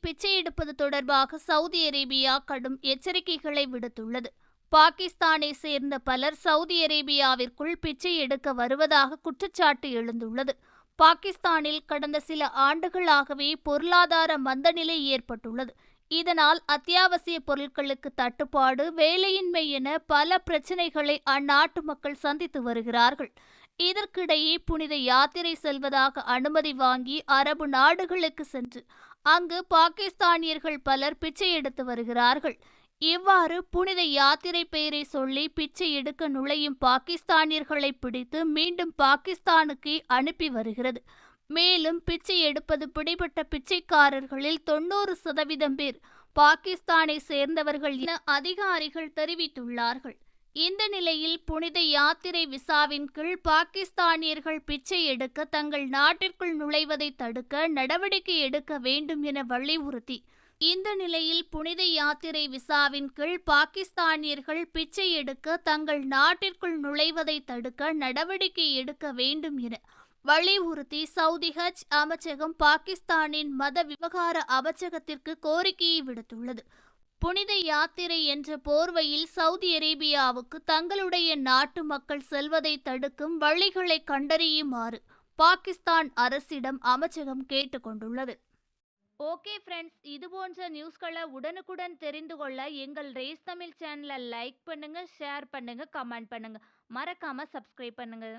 பிச்சை எடுப்பது தொடர்பாக சவுதி அரேபியா கடும் எச்சரிக்கைகளை விடுத்துள்ளது. பாகிஸ்தானை சேர்ந்த பலர் சவுதி அரேபியாவிற்குள் பிச்சை எடுக்க வருவதாக குற்றச்சாட்டு எழுந்துள்ளது. பாகிஸ்தானில் கடந்த சில ஆண்டுகளாகவே பொருளாதார மந்தநிலை ஏற்பட்டுள்ளது. இதனால் அத்தியாவசிய பொருட்களுக்கு தட்டுப்பாடு வேலையின்மை என பல பிரச்சினைகளை அந்நாட்டு மக்கள் சந்தித்து வருகிறார்கள். இதற்கிடையே புனித யாத்திரை செல்வதாக அனுமதி வாங்கி அரபு நாடுகளுக்கு சென்று அங்கு பாகிஸ்தானியர்கள் பலர் பிச்சை எடுத்து வருகிறார்கள். இவ்வாறு புனித யாத்திரை பெயரை சொல்லி பிச்சை எடுக்க நுழையும் பாகிஸ்தானியர்களை பிடித்து மீண்டும் பாகிஸ்தானுக்கு அனுப்பி வருகிறது. மேலும் பிச்சை எடுப்பது பிடிபட்ட பிச்சைக்காரர்களில் தொண்ணூறு சதவீதம் பேர் பாகிஸ்தானை சேர்ந்தவர்கள் என அதிகாரிகள் தெரிவித்துள்ளார்கள். இந்த நிலையில் புனித யாத்திரை விசாவின் கீழ் பாகிஸ்தானியர்கள் பிச்சை எடுக்க தங்கள் நாட்டிற்குள் நுழைவதை தடுக்க நடவடிக்கை எடுக்க வேண்டும் என வலியுறுத்தி இந்த நிலையில் புனித யாத்திரை விசாவின் கீழ் பாகிஸ்தானியர்கள் பிச்சை எடுக்க தங்கள் நாட்டிற்குள் நுழைவதை தடுக்க நடவடிக்கை எடுக்க வேண்டும் என வலியுறுத்தி சவுதி ஹஜ் அமைச்சகம் பாகிஸ்தானின் மத விவகார அமைச்சகத்திற்கு கோரிக்கையை விடுத்துள்ளது. புனித யாத்திரை என்ற போர்வையில் சவுதி அரேபியாவுக்கு தங்களுடைய நாட்டு மக்கள் செல்வதை தடுக்கும் வழிகளை கண்டறியுமாறு பாகிஸ்தான் அரசிடம் அமைச்சகம் கேட்டுக்கொண்டுள்ளது. ஓகே ஃப்ரெண்ட்ஸ் இது போன்ற நியூஸ்களை உடனுக்குடன் தெரிந்து கொள்ள எங்கள் ரேஸ் தமிழ் சேனலை லைக் பண்ணுங்கள் ஷேர் பண்ணுங்கள் கமெண்ட் பண்ணுங்கள் மறக்காமல் சப்ஸ்கிரைப் பண்ணுங்கள்